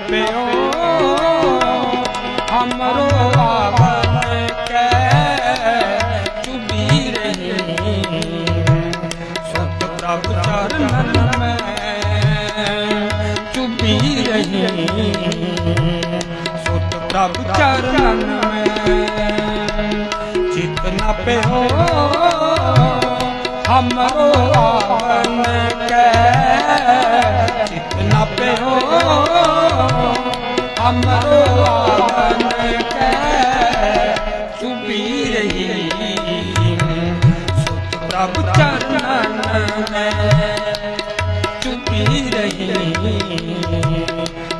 ਪਿਓ, ਹਮਰੋ ਆਵਨ ਕੈ ਚੁਬੀ ਰਹੀ। ਸਤ ਪ੍ਰਭ ਚਰਨ ਮੈਂ ਚੁਬੀ ਰਹੀ। ਸਤ ਪ੍ਰਭ ਚਰਨ ਮੈਂ ਚਿਤ ਨ ਪਿਓ, ਹਮਰੋ ਆਵਨ ਕੈ, ਚਿਤ ਪਿਓ ਅਮਰੋ ਆਵਨ ਕੈ ਸੁਭੀ ਰਹੀ ਸੁਤ ਪ੍ਰਭ ਚਰਨਨ ਮੈਂ ਚੁਪੀ ਰਹੀ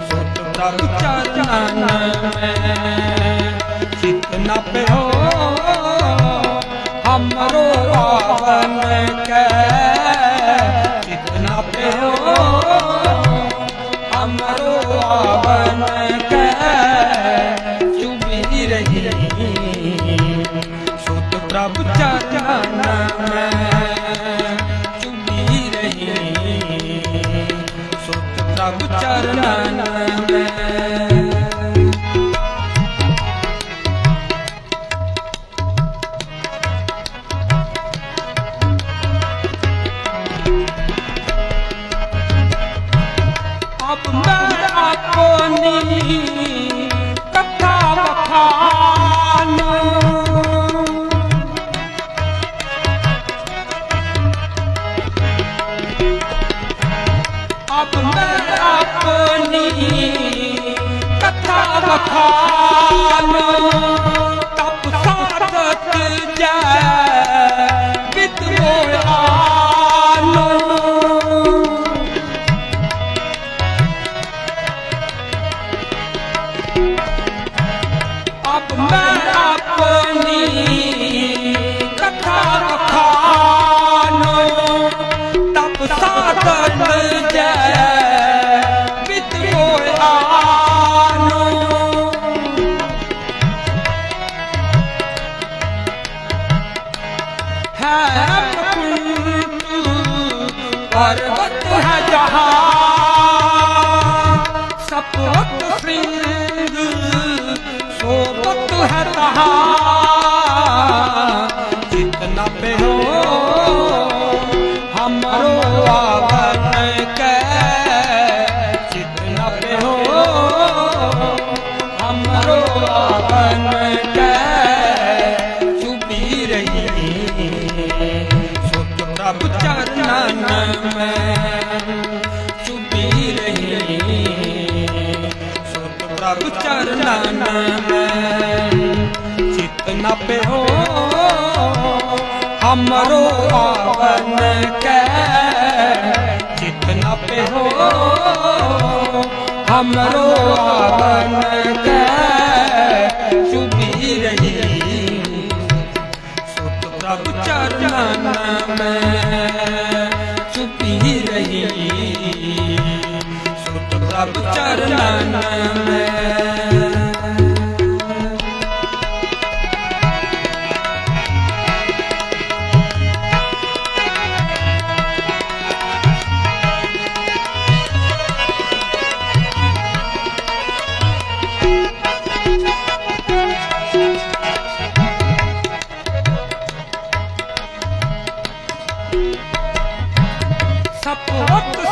ਸੁਤ ਪ੍ਰਭ ਚਰਨਨ ਮੈਂ ਚਿਤ ਨਾ ਪਿਓ ਅਮਰੋ ਆਵਨ ਪਾਵਨ ਕੈ ਚੁਮੀ ਰਹੀ ਸੁਤ ਪ੍ਰਭ ਚਰਨ ਮੈਂ ਰਹੀ ਸੁਤ ਪ੍ਰਭ ਚਰਨ ਖਾਨ। ਅਬ ਆਪਣੀ ਕਥਾ ਬਖਾਨ है प्रकुंड पर्वत है जहाँ सपवत सिंह सोबत है तहाँ जितना पे हो हमरो आवन ਨਾਮ ਚਿਤ ਨਾ ਪਿਓ ਹਮਰੋ ਆਵਨ ਕੈ ਚਿਤ ਨਾ ਪਿਓ ਹਮਰੋ ਆਵਨ ਕੈ ਚੁਬੀ ਰਹੀ ਸੁਤ ਪ੍ਰਭ ਚਰਨਾਂ ਮੈਂ ਚੁਬੀ ਰਹੀ ਸੁਤ ਪ੍ਰਭ ਚਰਨਾਂ ਮੈਂ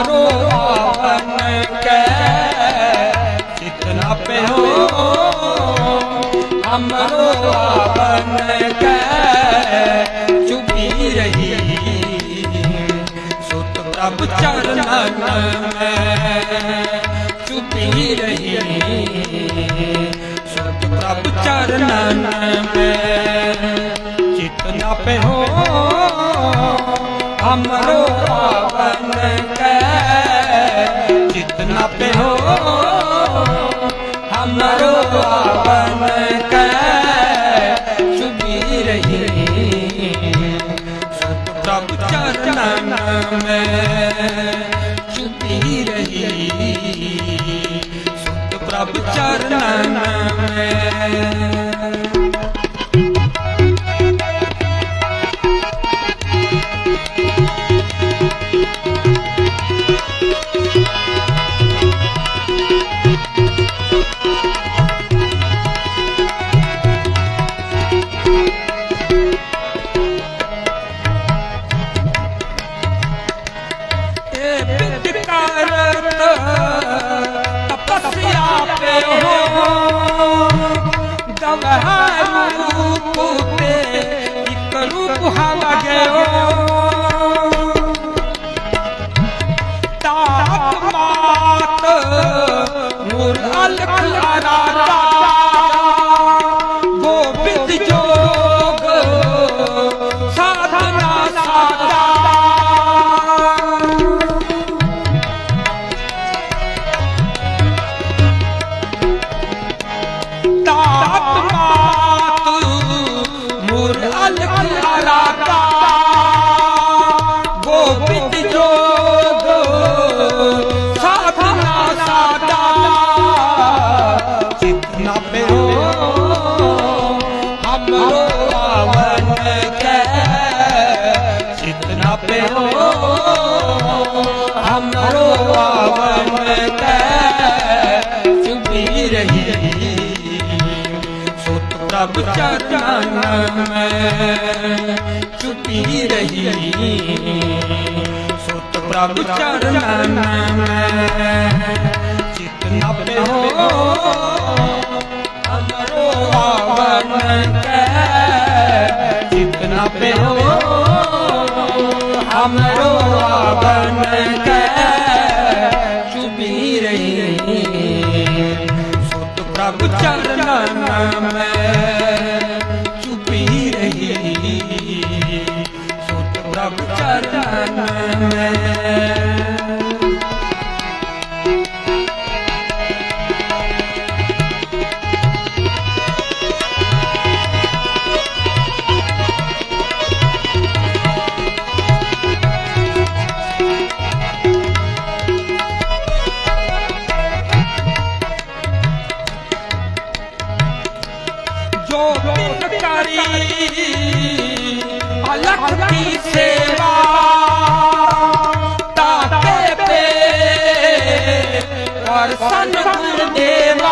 ਕਰੋ ਆਪਨ ਕੈ ਚਿਤਨਾ ਪਹਿਓ ਅਮਰੋ ਆਪਨ ਰਹੀ। ਸੁਤ ਪ੍ਰਭ ਚਰਨਨ ਮੈਂ ਚੁਪੀ ਰਹੀ। ਸੁਤ ਪ੍ਰਭ ਚਰਨਨ ਮੈਂ ਚਿਤਨਾ ਪਹਿਓ हमरो आवन के चितना पे हो हमरो आवन के चुपी रही सुत प्रभु चरणन में चुपी रही सुत प्रभु चरणन में पे हो हमरो आवन के चुपी रही सुत प्रभु चरणन में चुपी रही सुत प्रभु चरणन में चितना पे हो हमरो आवन के चितना पे हो हमरो आवन के चुपी रही सुत प्रभु चरणन में चुपी रही सुत प्रभु चरणन में ਦਰਸ਼ਨ ਦੇਵਾ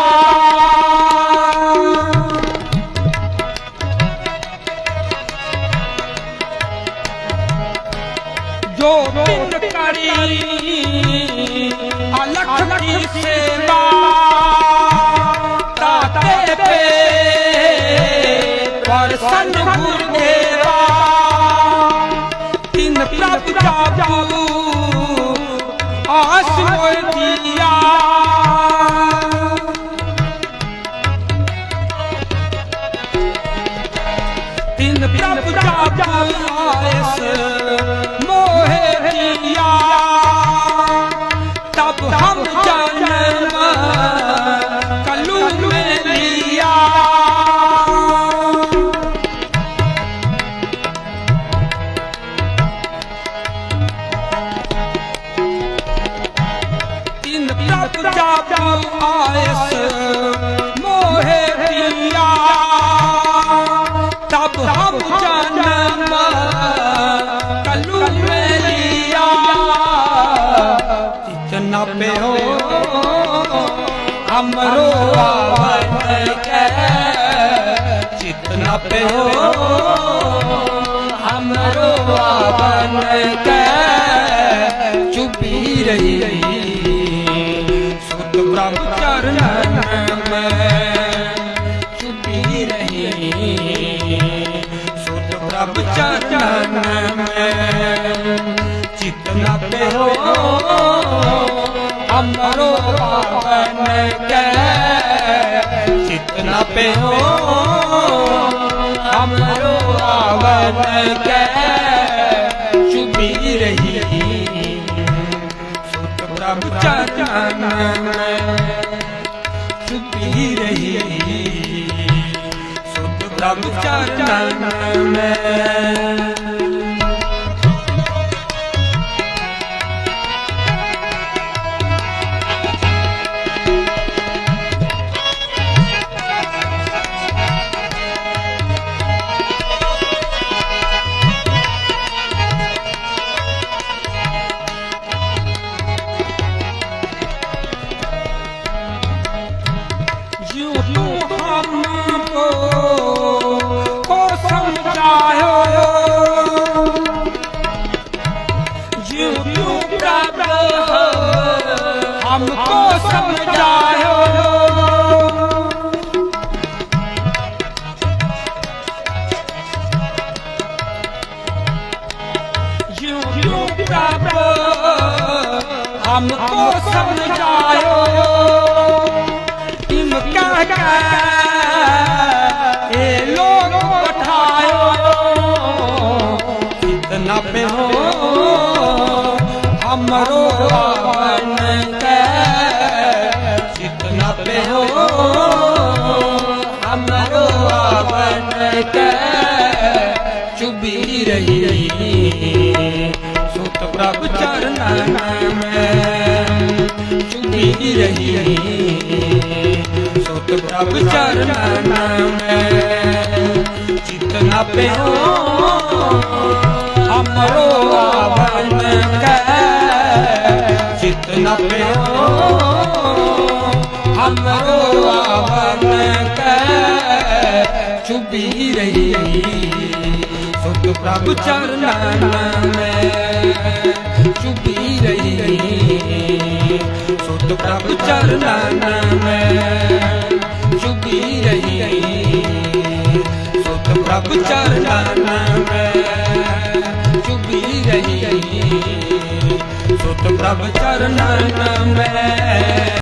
हमरो आवत के चित न पियो हमरो आवन के चुपी रही सुत ब्रह्मचरण में चुपी रही सुत ब्रह्मचरण में चित न पियो ਅਮਰੋ ਪਾਵਨ ਕੈ ਚਿਤ ਨ ਪਿਓ ਅਮਰੋ ਆਵਨ ਕੈ ਚੁਬੀ ਰਹੀ ਸੁਤ ਪ੍ਰਭ ਚਰਨ ਮੈਂ ਰਹੀ ਸੁਤ ਪ੍ਰਭ ਚਰਨ ਮੈਂ हमको समझायो यूं यूं प्रभु हमको समझायो ਮੈਂ ਚੁੰਮੀ ਰਹੀ ਸੁਤ ਪ੍ਰਭ ਚਰਨਾਂ ਮੈਂ ਚਿਤਨ ਆਪੇ ਹੋ ਹਮਰੋ ਆਵਨ ਕੈ ਚਿਤਨ ਆਪੇ ਹੋ ਹਮਰੋ ਆਵਨ ਕੈ ਚੁੰਮੀ ਰਹੀ ਸੁਤ ਪ੍ਰਭ ਚਰਨਾਂ ਮੈਂ ਚੁੰਮੀ ਤੁਧ ਪ੍ਰਭ ਚਰਨਾਂ ਮੈਂ ਚੁਬੀ ਰਹੀ। ਸੁਤ ਪ੍ਰਭ ਚਰਨਾਂ ਮੈਂ ਚੁਬੀ ਰਹੀ। ਸੁਤ ਪ੍ਰਭ ਚਰਨਾਂ ਮੈਂ